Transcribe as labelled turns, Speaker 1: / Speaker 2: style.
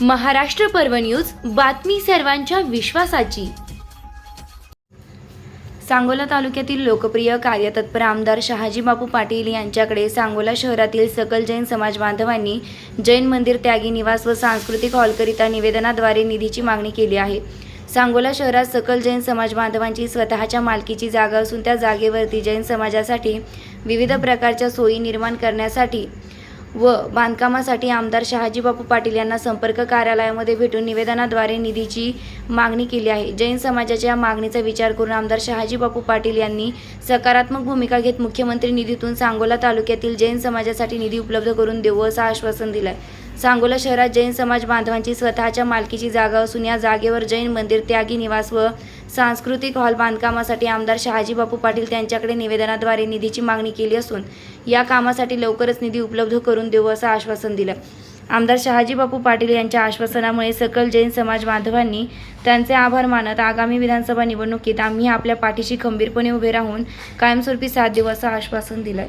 Speaker 1: महाराष्ट्र पर्व न्यूज बातमी सर्वांच्या विश्वासाची. सांगोला तालुक्यातील लोकप्रिय कार्यतत्पर आमदार शहाजी बापू पाटील यांच्याकडे सांगोला शहरातील सकल जैन समाज बांधवांनी जैन मंदिर त्यागी निवास व सांस्कृतिक हॉलकरिता निवेदनाद्वारे निधीची मागणी केली आहे. सांगोला शहरात सकल जैन समाज बांधवांची स्वतःच्या मालकीची जागा असून त्या जागेवरती जैन समाजासाठी विविध प्रकारच्या सोयी निर्माण करण्यासाठी व बांधकामासाठी आमदार शहाजीबापू पाटील यांना संपर्क कार्यालयामध्ये भेटून निवेदनाद्वारे निधीची मागणी केली आहे. जैन समाजाच्या या मागणीचा विचार करून आमदार शहाजीबापू पाटील यांनी सकारात्मक भूमिका घेत मुख्यमंत्री निधीतून सांगोला तालुक्यातील जैन समाजासाठी निधी उपलब्ध करून देऊ असं आश्वासन दिलं आहे सांगोला शहरात जैन समाज बांधवांची स्वतःच्या मालकीची जागा असून या जागेवर जैन मंदिर त्यागी निवास व सांस्कृतिक हॉल बांधकामासाठी आमदार शहाजी बापू पाटील त्यांच्याकडे निवेदनाद्वारे निधीची मागणी केली असून या कामासाठी लवकरच निधी उपलब्ध करून देऊ असं आश्वासन दिलं. आमदार शहाजी बापू पाटील यांच्या आश्वासनामुळे सकल जैन समाज बांधवांनी त्यांचे आभार मानत आगामी विधानसभा निवडणुकीत आम्ही आपल्या पाठीशी खंबीरपणे उभे राहून कायमस्वरूपी साथ देऊ असं आश्वासन दिलं